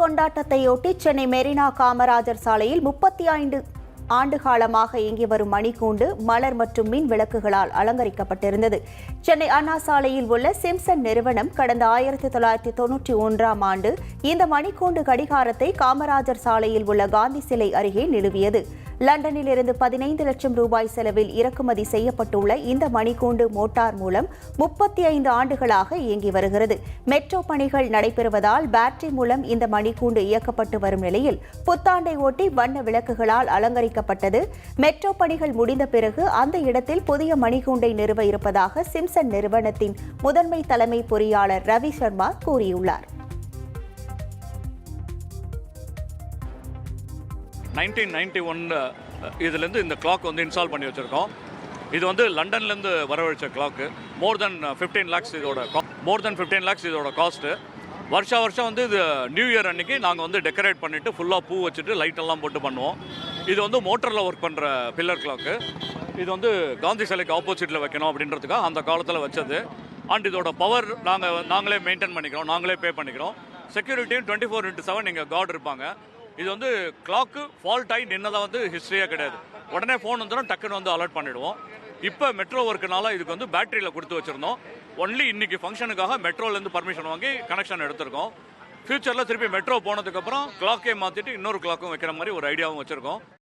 கொண்டாட்டத்தையொட்டி சென்னை மெரினா காமராஜர் சாலையில் முப்பத்தி ஐந்து ஆண்டு காலமாக இயங்கி வரும் மணிக்கூண்டு மலர் மற்றும் மின் விளக்குகளால் அலங்கரிக்கப்பட்டிருந்தது. சென்னை அண்ணா சாலையில் உள்ள சிம்சன் நிறுவனம் கடந்த ஆயிரத்தி தொள்ளாயிரத்தி தொன்னூற்றி ஒன்றாம் ஆண்டு இந்த மணிக்கூண்டு கடிகாரத்தை காமராஜர் சாலையில் உள்ள காந்தி சிலை அருகே நிறுவியது லண்டனில் இருந்து பதினைந்து லட்சம் ரூபாய் செலவில் இறக்குமதி செய்யப்பட்டுள்ள இந்த மணிக்கூண்டு மோட்டார் மூலம் முப்பத்தி ஐந்து ஆண்டுகளாக இயங்கி வருகிறது. மெட்ரோ பணிகள் நடைபெறுவதால் பேட்டரி மூலம் இந்த மணிக்கூண்டு இயக்கப்பட்டு வரும் நிலையில் புத்தாண்டை ஒட்டி வண்ண விளக்குகளால் அலங்கரிக்கப்பட்டது. மெட்ரோ பணிகள் முடிந்த பிறகு அந்த இடத்தில் புதிய மணிக்கூண்டை நிறுவ இருப்பதாக சிம்சன் நிறுவனத்தின் முதன்மை தலைமை பொறியாளர் ரவி சர்மா கூறியுள்ளார். நைன்டீன் நைன்டி ஒன் இதுலேருந்து இந்த கிளாக் வந்து இன்ஸ்டால் பண்ணி வச்சுருக்கோம். இது வந்து லண்டன்லேருந்து வரவழைச்ச clock more than fifteen lakhs இதோட மோர் தென் ஃபிஃப்டீன் லேக்ஸ் இதோட காஸ்ட்டு வருஷா வருஷம் வந்து இது நியூ இயர் அன்னைக்கு நாங்கள் வந்து டெக்கரேட் பண்ணிவிட்டு ஃபுல்லாக பூ வச்சுட்டு லைட்டெல்லாம் போட்டு பண்ணுவோம். இது வந்து மோட்டரில் ஒர்க் பண்ணுற பில்லர் கிளாக்கு இது வந்து காந்தி சிலைக்கு ஆப்போசிட்டில் வைக்கணும் அப்படின்றதுக்காக அந்த காலத்தில் வச்சது. அண்ட் இதோட பவர் நாங்கள் நாங்களே மெயின்டைன் பண்ணிக்கிறோம். நாங்களே பே பண்ணிக்கிறோம். செக்யூரிட்டியும் டுவெண்ட்டி ஃபோர் இன்ட்டு செவன் இங்கே கார்டு இருப்பாங்க. இது வந்து கிளாக்கு ஃபால்ட் ஆகி நின்னதாக வந்து ஹிஸ்ட்ரியே கிடையாது. உடனே ஃபோன் வந்துடும் டக்குன்னு வந்து அலர்ட் பண்ணிடுவோம். இப்போ மெட்ரோ ஒர்க்குனால இதுக்கு வந்து பேட்டரியில் கொடுத்து வச்சிருந்தோம். ஒன்லி இன்னைக்கு ஃபங்க்ஷனுக்காக மெட்ரோலேருந்து பர்மிஷன் வாங்கி கனெக்ஷன் எடுத்திருக்கோம். ஃபியூச்சரில் திருப்பி மெட்ரோ போனதுக்கப்புறம் கிளாக்கே மாற்றிட்டு இன்னொரு கிளாக்கும் வைக்கிற மாதிரி ஒரு ஐடியாவும் வச்சுருக்கோம்.